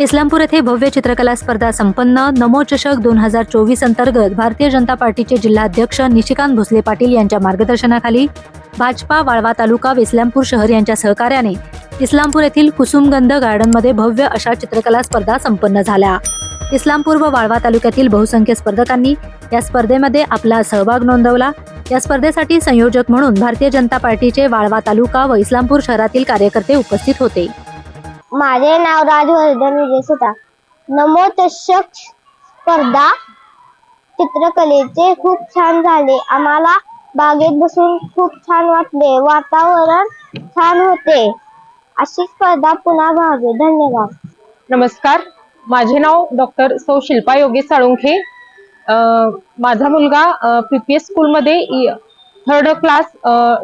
इस्लामपूर येथे भव्य चित्रकला स्पर्धा संपन्न. नमो चषक दोन हजार चोवीस अंतर्गत भारतीय जनता पार्टीचे जिल्हाध्यक्ष निशिकांत भोसले पाटील यांच्या मार्गदर्शनाखाली भाजपा वाळवा तालुका व इस्लामपूर शहर यांच्या सहकार्याने इस्लामपूर येथील कुसुमगंध गार्डनमध्ये भव्य अशा चित्रकला स्पर्धा संपन्न झाल्या. इस्लामपूर व वाळवा तालुक्यातील बहुसंख्य स्पर्धकांनी या स्पर्धेमध्ये आपला सहभाग नोंदवला. या स्पर्धेसाठी संयोजक म्हणून भारतीय जनता पार्टीचे वाळवा तालुका व इस्लामपूर शहरातील कार्यकर्ते उपस्थित होते. माझे नाव राजवर्धन विजय सुतार नमो चषक स्पर्धा चित्रकलेचे खूप छान झाले. आम्हाला बागेत बसून खूप छान वाटले. वातावरण छान होते. अशी स्पर्धा पुन्हा व्हावी. धन्यवाद. नमस्कार. माझे नाव डॉक्टर सौ शिल्पा योगेश साळुंखे. माझा मुलगा पी पी एस स्कूलमध्ये थर्ड क्लास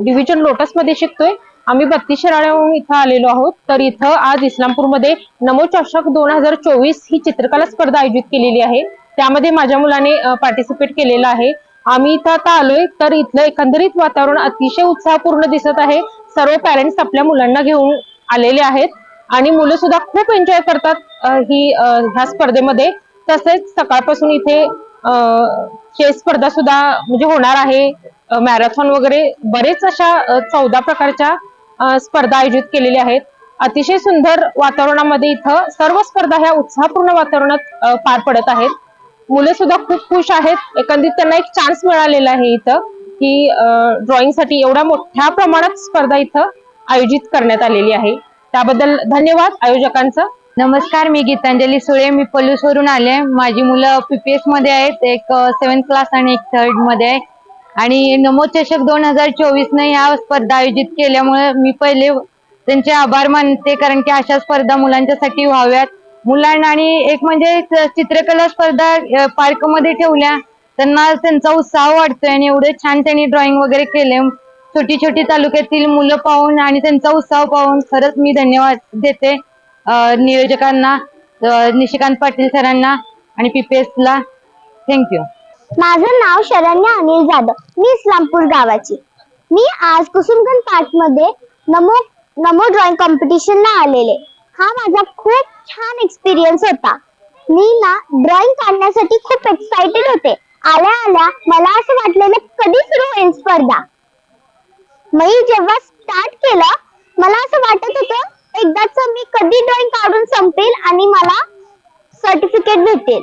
डिव्हिजन लोटसमध्ये शिकतोय. आम्ही बत्तीस शिराळ्याहून इथं आलेलो आहोत. तर इथं आज इस्लामपूरमध्ये नमो चषक दोन हजार चोवीस ही चित्रकला स्पर्धा आयोजित केलेली आहे. त्यामध्ये माझ्या मुलाने पार्टिसिपेट केलेलं आहे. आम्ही इथं आता आलोय तर इथलं एकंदरीत वातावरण अतिशय उत्साहपूर्ण दिसत आहे. सर्व पॅरेंट्स आपल्या मुलांना घेऊन आलेले आहेत आणि मुलं सुद्धा खूप एन्जॉय करतात ही ह्या स्पर्धेमध्ये. तसेच सकाळपासून इथे चेस स्पर्धा सुद्धा म्हणजे होणार आहे. मॅरेथॉन वगैरे बरेच अशा चौदा प्रकारच्या स्पर्धा आयोजित केलेल्या आहेत. अतिशय सुंदर वातावरणामध्ये इथं सर्व स्पर्धा ह्या उत्साहपूर्ण वातावरणात पार पडत आहेत. मुलं सुद्धा खूप खुश आहेत. एकंदरीत त्यांना एक चान्स मिळालेला आहे इथं की ड्रॉइंगसाठी एवढ्या मोठ्या प्रमाणात स्पर्धा इथं आयोजित करण्यात आलेली आहे. त्याबद्दल धन्यवाद आयोजकांचं. नमस्कार मी गीतांजली सुळे. मी पलूसवरून आले माझी मुलं पीपीएसमध्ये आहेत. एक सेव्हन्थ क्लास आणि एक थर्डमध्ये आहे. आणि नमोचषक दोन हजार चोवीस न या स्पर्धा आयोजित केल्यामुळे मी पहिले त्यांचे आभार मानते कारण की अशा स्पर्धा मुलांच्यासाठी व्हाव्यात. मुलांना आणि एक म्हणजे च- चित्रकला स्पर्धा पार्कमध्ये ठेवल्या त्यांना त्यांचा उत्साह वाढतोय आणि एवढे छान त्यांनी ड्रॉइंग वगैरे केले. छोटी छोटी तालुक्यातील मुलं पाहून आणि त्यांचा उत्साह पाहून खरंच मी धन्यवाद देते नियोजकांना निशिकांत पाटील सरांना आणि पीपीएसला थँक्यू माझं नाव शरण्या अनिल जाधव. मी इस्लामपूर गावाची. मी आज कुसुमगंज पार्कमध्ये नमो नमो ड्रॉइंग कॉम्पिटिशनला आलेले. हा माझा खूप छान एक्सपिरियन्स होता. मी ना ड्रॉइंग काढण्यासाठी खूप एक्साइटेड होते. आल्या आल्या मला असं वाटलेलं कधी सुरू होईल स्पर्धा? मी जेव्हा स्टार्ट केलं मला असं वाटत होतं एकदाच मी कधी ड्रॉइंग काढून संपेल आणि मला सर्टिफिकेट भेटेल.